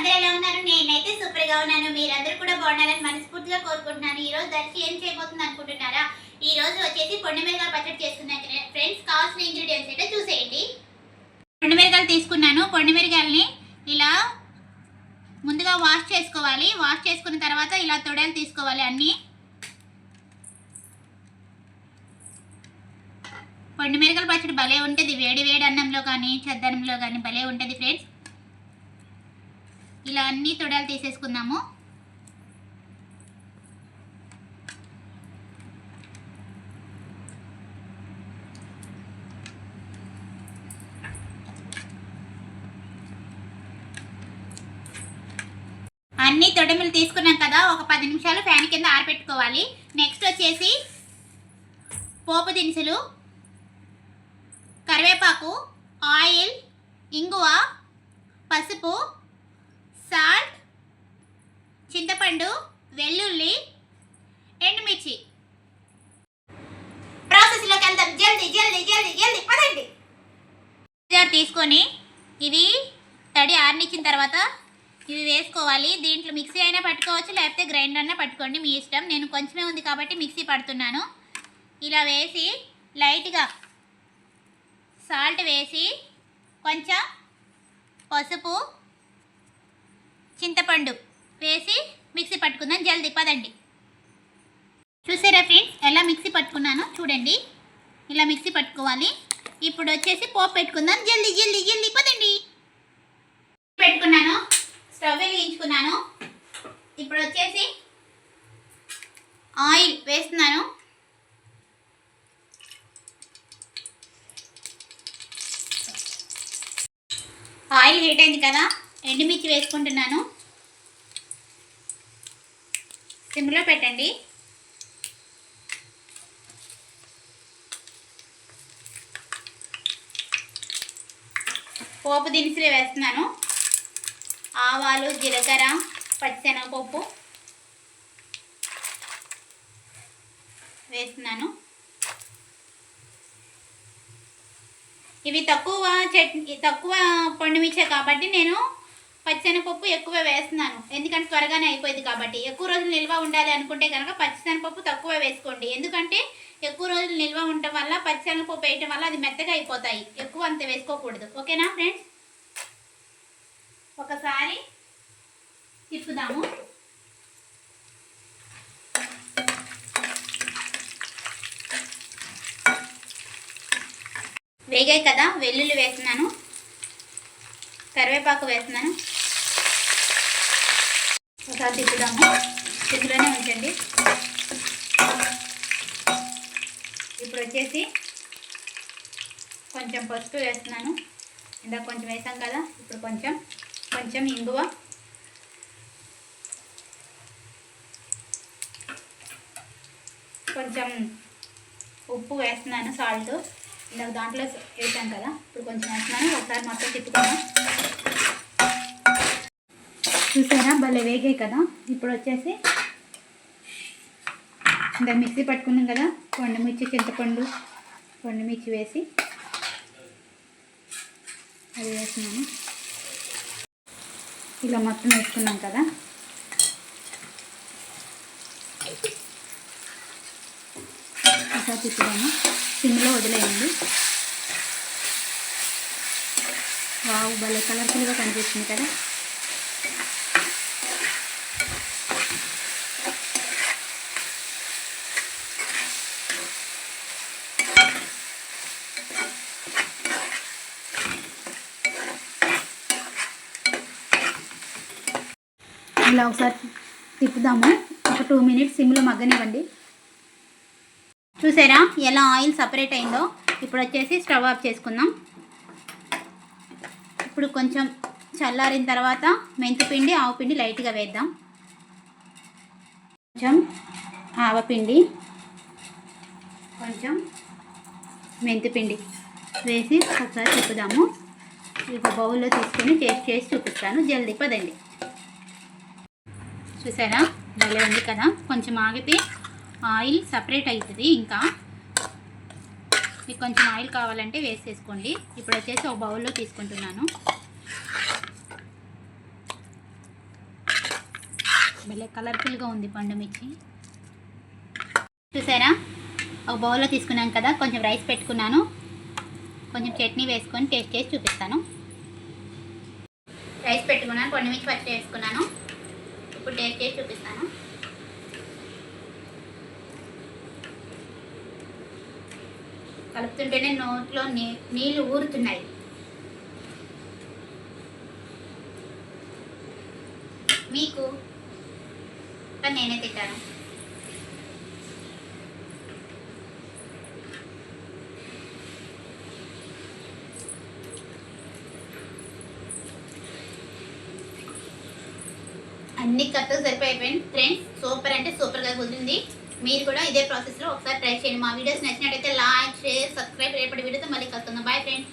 అందరూ ఎలా ఉన్నారు. నేనైతే సూపర్గా ఉన్నాను. మీరందరూ కూడా బాగుండాలని మనస్ఫూర్తిగా కోరుకుంటున్నాను. ఈ రోజు దర్శి ఏం చేయబోతుంది అనుకుంటున్నారా? ఈ రోజు వచ్చేసి పొండమిరకాయ పచ్చడి చేస్తున్నాను ఫ్రెండ్స్. కావాల్సిన ఇంగ్రీడియంట్స్ అయితే చూసేయండి. పొండమిరకాయలు తీసుకున్నాను. పొండమిరకాయలని ఇలా ముందుగా వాష్ చేసుకోవాలి. వాష్ చేసుకున్న తర్వాత ఇలా తొడలు తీసుకోవాలి అన్నీ. పొండి మిరకల పచ్చడి భలే ఉంటుంది. వేడి వేడి అన్నంలో కానీ చద్దన్నంలో కానీ భలే ఉంటుంది ఫ్రెండ్స్. ఇలా అన్ని తొడలు తీసేసుకుందాము. అన్ని తొడమిలు తీసుకున్నాం కదా ఒక పది నిమిషాలు ఫ్యాన్ కింద ఆరబెట్టుకోవాలి నెక్స్ట్ వచ్చేసి పోపు దినుసులు కరివేపాకు ఆయిల్ ఇంగువ పసుపు సాల్ట్ చింతపండు వెల్లుల్లి ఎండుమిర్చి. ప్రాసెస్లోకి వెళ్దాం. జల్దీ జల్దీ జల్దీ జల్దీ. పదండి. జార్ తీసుకొని ఇది తడి ఆరనిచ్చిన తర్వాత ఇవి వేసుకోవాలి. దీంట్లో మిక్సీ అయినా పట్టుకోవచ్చు లేకపోతే గ్రైండర్ అయినా పట్టుకోండి మీ ఇష్టం. నేను కొంచెమే ఉంది కాబట్టి మిక్సీ పడుతున్నాను. ఇలా వేసి లైట్గా సాల్ట్ వేసి కొంచెం పసుపు చింతపండు వేసి మిక్సీ పట్టుకుందాం. జల్దీ పదండి. చూసారా ఫ్రెండ్స్? ఎలా మిక్సీ పట్టుకున్నానో చూడండి. ఇలా మిక్సీ పట్టుకోవాలి. ఇప్పుడు వచ్చేసి పోపు పెట్టుకుందాం. జల్దీ జల్దీ జల్దీ పదండి. పెట్టుకున్నాను. స్టవ్ వెలిగించుకున్నాను. ఇప్పుడు వచ్చేసి ఆయిల్ వేస్తున్నాను. ఆయిల్ హీట్ అయింది కదా. ఎండుమిర్చి వేసుకుంటున్నాను. సిమ్లో పెట్టండి. పోపు దినుసులు వేస్తున్నాను. ఆవాలు జీలకర్ర పచ్చిశనగపప్పు వేస్తున్నాను. ఇవి తక్కువ చట్నీ తక్కువ పండుమిచ్చే కాబట్టి నేను పచ్చిశనగపప్పు ఎక్కువ వేస్తున్నాను. ఎందుకంటే త్వరగానే అయిపోయింది కాబట్టి. ఎక్కువ రోజులు నిల్వ ఉండాలి అనుకుంటే కనుక పచ్చిశనగపప్పు తక్కువ వేసుకోండి. ఎందుకంటే ఎక్కువ రోజులు నిల్వ ఉండటం వల్ల పచ్చిశనగపప్పు వేయటం వల్ల అది మెత్తగా అయిపోతాయి. ఎక్కువ అంత వేసుకోకూడదు. ఓకేనా ఫ్రెండ్స్? ఒకసారి తిప్పుదాము. వేగాయి కదా. వెల్లుల్లి వేస్తున్నాను. కరివేపాకు వేస్తున్నాను. ఒకసారి తిప్పుదాము. తిప్పులోనే ఉంచండి. ఇప్పుడు వచ్చేసి కొంచెం పసుపు వేస్తున్నాను. ఇందాక కొంచెం వేసాం కదా ఇప్పుడు కొంచెం కొంచెం ఇంగువ. కొంచెం ఉప్పు వేస్తున్నాను సాల్ట్. ఇందాక దాంట్లో వేసాం కదా ఇప్పుడు కొంచెం వేస్తున్నాను. ఒకసారి మొత్తం తిప్పుకున్నాను చూసారా? భలే వేగాయి కదా? ఇప్పుడు వచ్చేసి ఇంకా మిక్సీ పట్టుకున్నాం కదా? కొండమిర్చి చింతపండు కొండమిర్చి వేసి అది వేస్తున్నాను ఇలా మొత్తం వేసుకున్నాం కదా? ఒకసారి తిప్పుదాము. సిమ్లో వదిలేయండి. వావ్ భలే కలర్ఫుల్గా కనిపిస్తుంది కదా? ఇలా ఒకసారి తిప్పుదాము. ఒక టూ మినిట్స్ సిమ్లో మగ్గనివ్వండి. చూసారా ఎలా ఆయిల్ సపరేట్ అయిందో? ఇప్పుడు వచ్చేసి స్టవ్ ఆఫ్ చేసుకుందాం. ఇప్పుడు కొంచెం చల్లారిన తర్వాత మెంతిపిండి ఆవపిండి లైట్గా వేద్దాం. కొంచెం ఆవపిండి కొంచెం మెంతిపిండి వేసి ఒకసారి తిప్పుదాము. ఒక బౌల్లో తీసుకొని టేస్ట్ చేసి చూపిస్తాను. జల్దీ పదండి. చూసారా? భలే ఉంది కదా? కొంచెం ఆగితే ఆయిల్ సపరేట్ అవుతుంది ఇంకా. మీకు కొంచెం ఆయిల్ కావాలంటే వేసేసుకోండి. ఇప్పుడు వచ్చేసి ఒక బౌల్లో తీసుకుంటున్నాను. భలే కలర్ఫుల్గా ఉంది పండు మిర్చి. చూసారా? ఒక బౌల్లో తీసుకున్నాం కదా? కొంచెం రైస్ పెట్టుకున్నాను. కొంచెం చట్నీ వేసుకొని టేస్ట్ చేసి చూపిస్తాను. రైస్ పెట్టుకున్నాను పండు మిర్చి పచ్చి వేసుకున్నాను. ఇప్పుడు టేస్ట్ చేసి చూపిస్తాను. కలుపుతుంటేనే నోట్లో నీ నీళ్ళు ఊరుతున్నాయి. మీకు నేనే తింటాను. అన్ని కరెక్ట్గా సరిపోయిపోయింది ఫ్రెండ్స్ సూపర్ అంటే సూపర్గా కుదిరింది. మీరు కూడా ఇదే ప్రాసెస్లో ఒకసారి ట్రై చేయండి. మా వీడియోస్ నచ్చినట్టయితే లైక్ షేర్ సబ్స్క్రైబ్ రేపటి వీడియోతో మళ్ళీ కలుస్తుంది బాయ్ ఫ్రెండ్స్